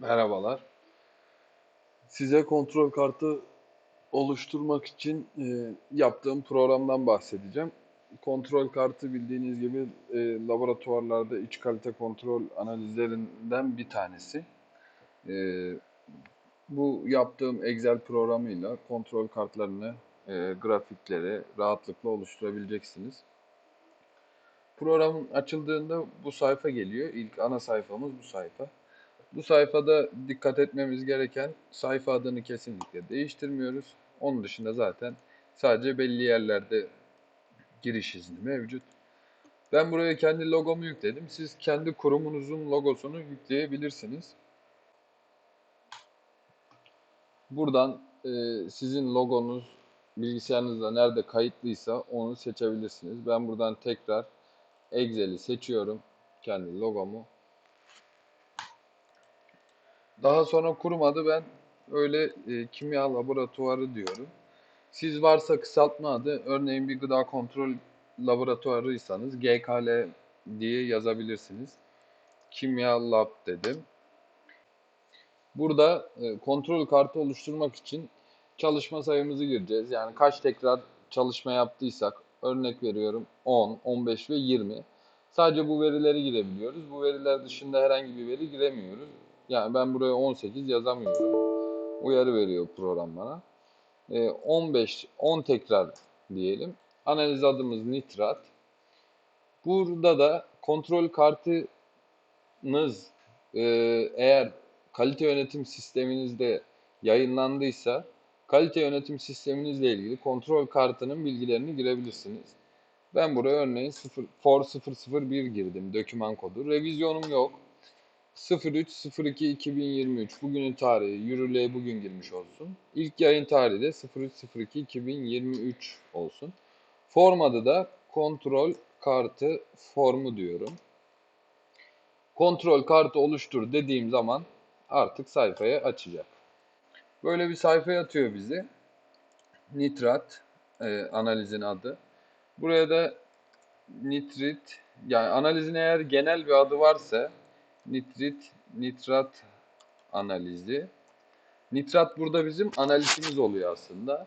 Merhabalar. Size kontrol kartı oluşturmak için e, yaptığım programdan bahsedeceğim. Kontrol kartı bildiğiniz gibi e, laboratuvarlarda iç kalite kontrol analizlerinden bir tanesi. E, bu yaptığım Excel programıyla kontrol kartlarını, e, grafikleri rahatlıkla oluşturabileceksiniz. Programın açıldığında bu sayfa geliyor. İlk ana sayfamız bu sayfa. Bu sayfada dikkat etmemiz gereken sayfa adını kesinlikle değiştirmiyoruz. Onun dışında zaten sadece belli yerlerde giriş izni mevcut. Ben buraya kendi logomu yükledim. Siz kendi kurumunuzun logosunu yükleyebilirsiniz. Buradan e, sizin logonuz bilgisayarınızda nerede kayıtlıysa onu seçebilirsiniz. Ben buradan tekrar Excel'i seçiyorum. Kendi logomu. Daha sonra kurum adı ben öyle e, kimya laboratuvarı diyorum. Siz varsa kısaltma adı örneğin bir gıda kontrol laboratuvarıysanız GKL diye yazabilirsiniz. Kimya lab dedim. Burada e, kontrol kartı oluşturmak için çalışma sayımızı gireceğiz. Yani kaç tekrar çalışma yaptıysak örnek veriyorum 10, 15 ve 20. Sadece bu verileri girebiliyoruz. Bu veriler dışında herhangi bir veri giremiyoruz. Yani ben buraya 18 yazamıyorum. Uyarı veriyor program bana. Ee, 15, 10 tekrar diyelim. Analiz adımız nitrat. Burada da kontrol kartınız e, eğer kalite yönetim sisteminizde yayınlandıysa kalite yönetim sisteminizle ilgili kontrol kartının bilgilerini girebilirsiniz. Ben buraya örneğin 0, for 001 girdim doküman kodu. Revizyonum yok. 03.02.2023 bugünün tarihi yürürlüğe bugün girmiş olsun. İlk yayın tarihi de 03.02.2023 olsun. Form adı da kontrol kartı formu diyorum. Kontrol kartı oluştur dediğim zaman artık sayfayı açacak. Böyle bir sayfaya atıyor bizi. Nitrat e, analizin adı. Buraya da nitrit yani analizin eğer genel bir adı varsa nitrit, nitrat analizi. Nitrat burada bizim analizimiz oluyor aslında.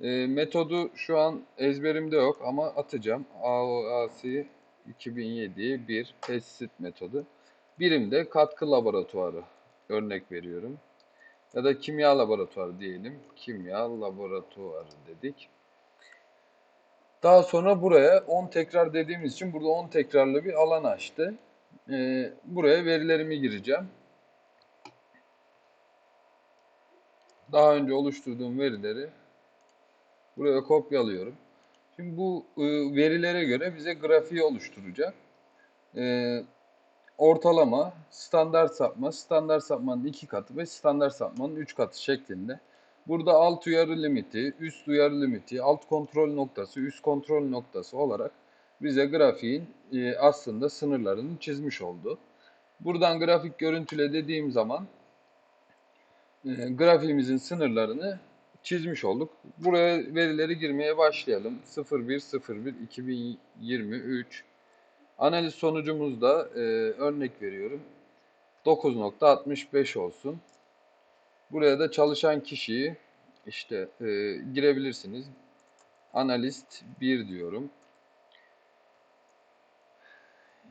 E, metodu şu an ezberimde yok ama atacağım. AOAC 2007 bir test metodu. Birimde katkı laboratuvarı örnek veriyorum. Ya da kimya laboratuvarı diyelim. Kimya laboratuvarı dedik. Daha sonra buraya 10 tekrar dediğimiz için burada 10 tekrarlı bir alan açtı. Ee, buraya verilerimi gireceğim. Daha önce oluşturduğum verileri buraya kopyalıyorum. Şimdi bu e, verilere göre bize grafiği oluşturacak. Ee, ortalama, standart sapma, standart sapmanın iki katı ve standart sapmanın üç katı şeklinde. Burada alt uyarı limiti, üst uyarı limiti, alt kontrol noktası, üst kontrol noktası olarak bize grafiğin e, aslında sınırlarını çizmiş oldu. Buradan grafik görüntüle dediğim zaman e, grafiğimizin sınırlarını çizmiş olduk. Buraya verileri girmeye başlayalım. 0101 2023 Analiz sonucumuzda e, örnek veriyorum 9.65 olsun. Buraya da çalışan kişiyi işte e, girebilirsiniz. Analist 1 diyorum.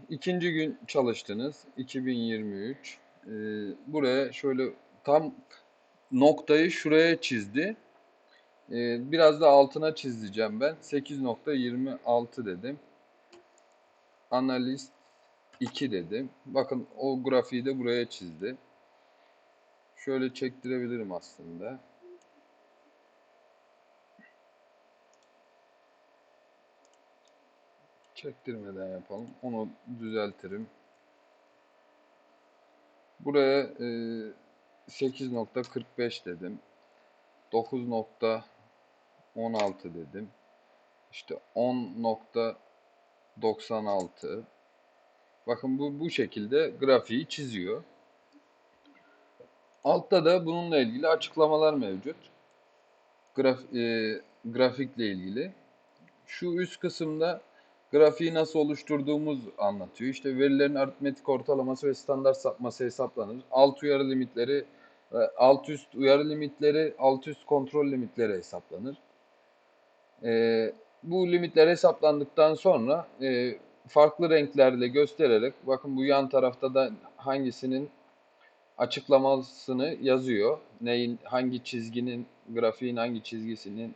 İkinci gün çalıştınız. 2023. E, buraya şöyle tam noktayı şuraya çizdi. E, biraz da altına çizeceğim ben. 8.26 dedim. Analist 2 dedim. Bakın o grafiği de buraya çizdi. Şöyle çektirebilirim aslında. Çektirmeden yapalım. Onu düzeltirim. Buraya e, 8.45 dedim. 9.16 dedim. İşte 10.96 Bakın bu bu şekilde grafiği çiziyor. Altta da bununla ilgili açıklamalar mevcut. Graf, e, grafikle ilgili. Şu üst kısımda grafiği nasıl oluşturduğumuz anlatıyor. İşte verilerin aritmetik ortalaması ve standart sapması hesaplanır. Alt uyarı limitleri, e, alt üst uyarı limitleri, alt üst kontrol limitleri hesaplanır. E, bu limitler hesaplandıktan sonra e, farklı renklerle göstererek, bakın bu yan tarafta da hangisinin açıklamasını yazıyor. Neyin, hangi çizginin, grafiğin hangi çizgisinin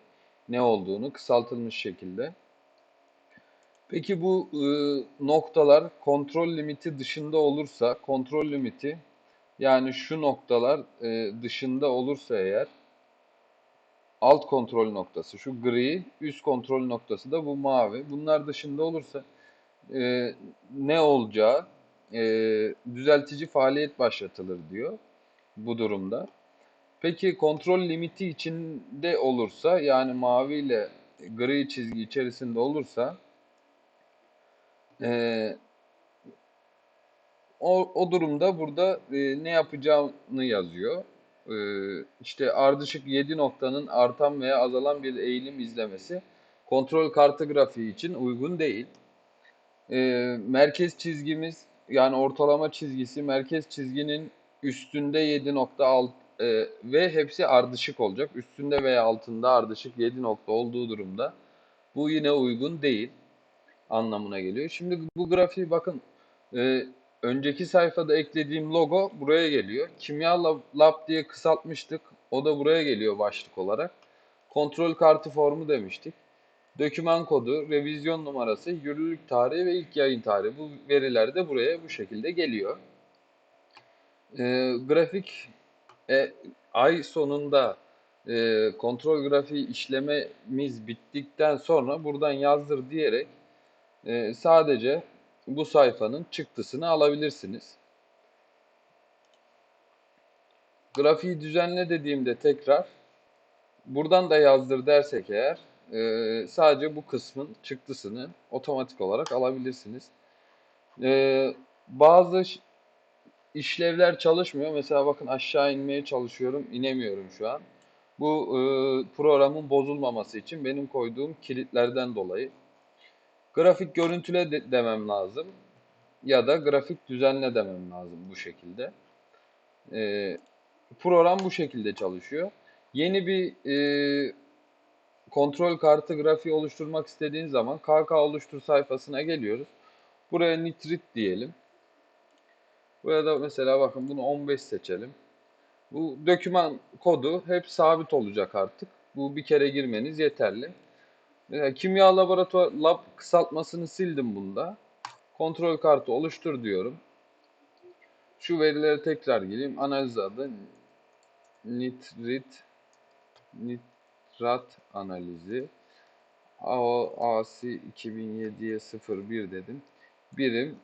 ne olduğunu kısaltılmış şekilde. Peki bu e, noktalar kontrol limiti dışında olursa, kontrol limiti yani şu noktalar e, dışında olursa eğer alt kontrol noktası şu gri, üst kontrol noktası da bu mavi. Bunlar dışında olursa e, ne olacağı e, düzeltici faaliyet başlatılır diyor bu durumda. Peki kontrol limiti içinde olursa yani mavi ile gri çizgi içerisinde olursa e, o, o durumda burada e, ne yapacağını yazıyor. E, işte ardışık 7 noktanın artan veya azalan bir eğilim izlemesi kontrol kartı grafiği için uygun değil. E, merkez çizgimiz yani ortalama çizgisi merkez çizginin üstünde 7.6 e, ve hepsi ardışık olacak. Üstünde veya altında ardışık 7 nokta olduğu durumda bu yine uygun değil anlamına geliyor. Şimdi bu grafiği bakın e, önceki sayfada eklediğim logo buraya geliyor. Kimya Lab, Lab diye kısaltmıştık. O da buraya geliyor başlık olarak. Kontrol kartı formu demiştik. Döküman kodu, revizyon numarası, yürürlük tarihi ve ilk yayın tarihi. Bu veriler de buraya bu şekilde geliyor. E, grafik e, ay sonunda e, kontrol grafiği işlememiz bittikten sonra buradan yazdır diyerek e, sadece bu sayfanın çıktısını alabilirsiniz. Grafiği düzenle dediğimde tekrar buradan da yazdır dersek eğer e, sadece bu kısmın çıktısını otomatik olarak alabilirsiniz. E, bazı işlevler çalışmıyor. Mesela bakın aşağı inmeye çalışıyorum. inemiyorum şu an. Bu e, programın bozulmaması için benim koyduğum kilitlerden dolayı. Grafik görüntüle de demem lazım. Ya da grafik düzenle demem lazım bu şekilde. E, program bu şekilde çalışıyor. Yeni bir e, kontrol kartı grafiği oluşturmak istediğin zaman KK oluştur sayfasına geliyoruz. Buraya nitrit diyelim. Buraya da mesela bakın bunu 15 seçelim. Bu döküman kodu hep sabit olacak artık. Bu bir kere girmeniz yeterli. Mesela kimya laboratuvar lab kısaltmasını sildim bunda. Kontrol kartı oluştur diyorum. Şu verileri tekrar gireyim. Analiz adı nitrit nitrat analizi. AOAC 2007'ye 01 dedim. Birim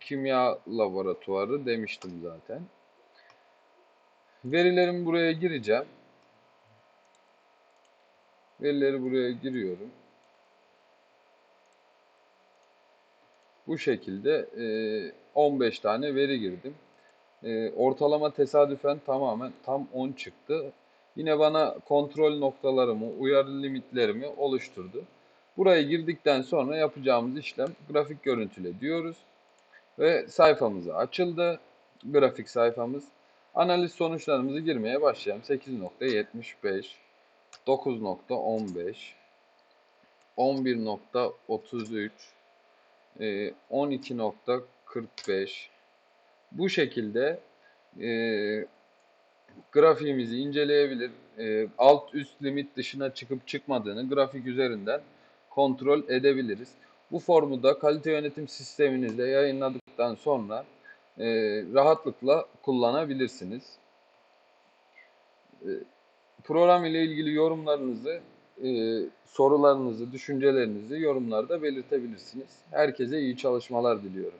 kimya laboratuvarı demiştim zaten. Verilerimi buraya gireceğim. Verileri buraya giriyorum. Bu şekilde 15 tane veri girdim. Ortalama tesadüfen tamamen tam 10 çıktı. Yine bana kontrol noktalarımı, uyarı limitlerimi oluşturdu. Buraya girdikten sonra yapacağımız işlem grafik görüntüle diyoruz. Ve sayfamız açıldı. Grafik sayfamız. Analiz sonuçlarımızı girmeye başlayalım. 8.75 9.15 11.33 12.45 bu şekilde e, grafiğimizi inceleyebilir. E, alt üst limit dışına çıkıp çıkmadığını grafik üzerinden kontrol edebiliriz. Bu formu da kalite yönetim sisteminizde yayınladıktan sonra e, rahatlıkla kullanabilirsiniz. E, program ile ilgili yorumlarınızı, e, sorularınızı, düşüncelerinizi yorumlarda belirtebilirsiniz. Herkese iyi çalışmalar diliyorum.